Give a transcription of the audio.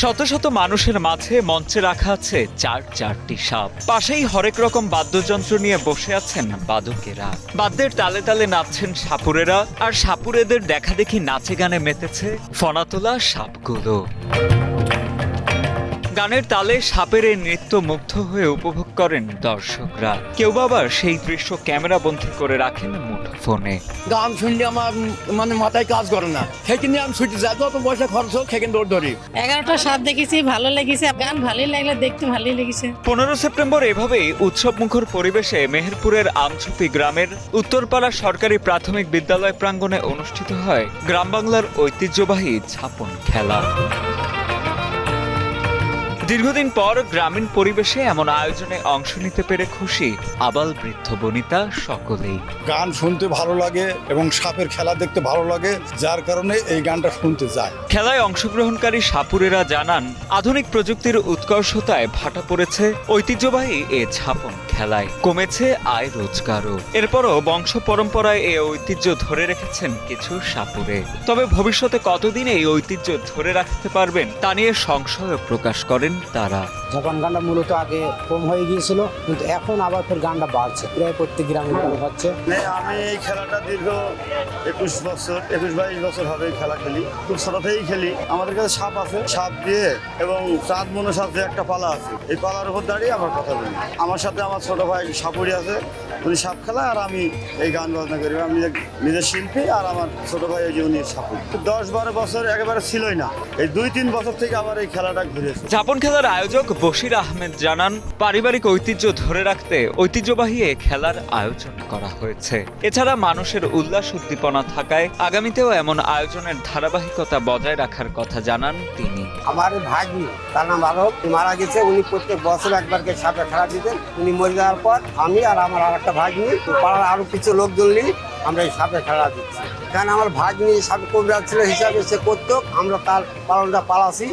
শত শত মানুষের মাঝে মঞ্চে রাখা আছে চার চারটি সাপ। পাশেই হরেক রকম বাদ্যযন্ত্র নিয়ে বসে আছেন বাদকেরা। বাদ্যের তালে তালে নাচছেন সাপুরেরা, আর সাপুরেদের দেখা দেখি নাচে গানে মেতেছে ফনাতোলা সাপগুলো। গানের তালে সাপের এই নৃত্য মুগ্ধ হয়ে উপভোগ করেন দর্শকরা। কেউ বা আবার সেই দৃশ্য ক্যামেরা বন্দী করে রাখেন মুঠোফোনে। গান শুনলে আমার মানে মাথায় কাজ করে না। সেখানে আমি ছুটি যাই যত পয়সা খরচ হোক সেখানে দৌড় ধরি। এগারোটা সাপ দেখেছি ভালো লেগেছে। গান ভালোই লাগলে দেখতে ভালোই লেগেছে। পনেরো সেপ্টেম্বর এভাবেই উৎসবমুখর পরিবেশে মেহেরপুরের আমছুপি গ্রামের উত্তরপাড়া সরকারি প্রাথমিক বিদ্যালয় প্রাঙ্গণে অনুষ্ঠিত হয় গ্রাম বাংলার ঐতিহ্যবাহী ছাপন খেলা। দীর্ঘদিন পর গ্রামীণ পরিবেশে এমন আয়োজনে অংশ নিতে পেরে খুশি আবাল বৃদ্ধ বনিতা সকলেই। গান শুনতে ভালো লাগে এবং সাপের খেলা দেখতে ভালো লাগে যার কারণে এই গানটা শুনতে যায়। খেলায় অংশগ্রহণকারী সাপুরেরা জানান আধুনিক প্রযুক্তির উৎকর্ষতায় ভাটা পড়েছে ঐতিহ্যবাহী এ ছাপন। খেলায় কমেছে আয় রোজগারও। এরপরও বংশ পরম্পরায় এই ঐতিহ্য ধরে রেখেছেন কিছু সাপুরে। তবে ভবিষ্যতে কতদিন এই ঐতিহ্য ধরে রাখতে পারবেন তা নিয়ে সংশয় প্রকাশ করেন তারা। যখন গানটা মূলত আগে কম হয়ে গিয়েছিল কিন্তু এখন আবার ফের গানটা বাড়ছে। প্রায় প্রত্যেক গ্রামে হচ্ছে। মানে আমি এই খেলাটা দীর্ঘ একুশ বছর একুশ বাইশ বছর হবে খেলা খেলি। খুব ছোট থেকেই খেলি। আমাদের কাছে সাপ আছে সাপ দিয়ে এবং চাঁদ মনে সাথে একটা পালা আছে। এই পালার উপর দাঁড়িয়ে আমার কথা বলি। আমার সাথে আমার ছোট ভাই সাপুরি আছে, উনি সাপ খেলা আর আমি এই গান বাজনা করি। আমি নিজের শিল্পী আর আমার ছোট ভাই ওই যে উনি সাপুরি দশ বারো বছর একেবারে ছিলই না। এই দুই তিন বছর থেকে আবার এই খেলাটা ঘুরেছে। ঝাপন খেলার আয়োজক বশির আহমেদ জানান, পারিবারিক ঐতিহ্য ধরে রাখতে ঐতিহ্যবাহী এ খেলার আয়োজন করা হয়েছে। এছাড়া মানুষের উল্লাস, উদ্দীপনা থাকায় আগামীতেও এমন আয়োজনের ধারাবাহিকতা বজায় রাখার কথা জানান তিনি। আমার ভাগ্নি, তার নাম আরব মারা গেছে, উনি প্রত্যেক বছর একবারকে সাপে খেলা দিতেন। উনি মরে যাওয়ার পর আমি আর আমার আর একটা ভাগ্নি পাড়ার আরও কিছু লোকজন নিয়ে আমরা এই সাপে খেলা দিচ্ছি। কারণ আমার ভাগ্নি সাপে কবিরাজ ছিল হিসাবে সে করতো, আমরা তার পালনটা পালাছি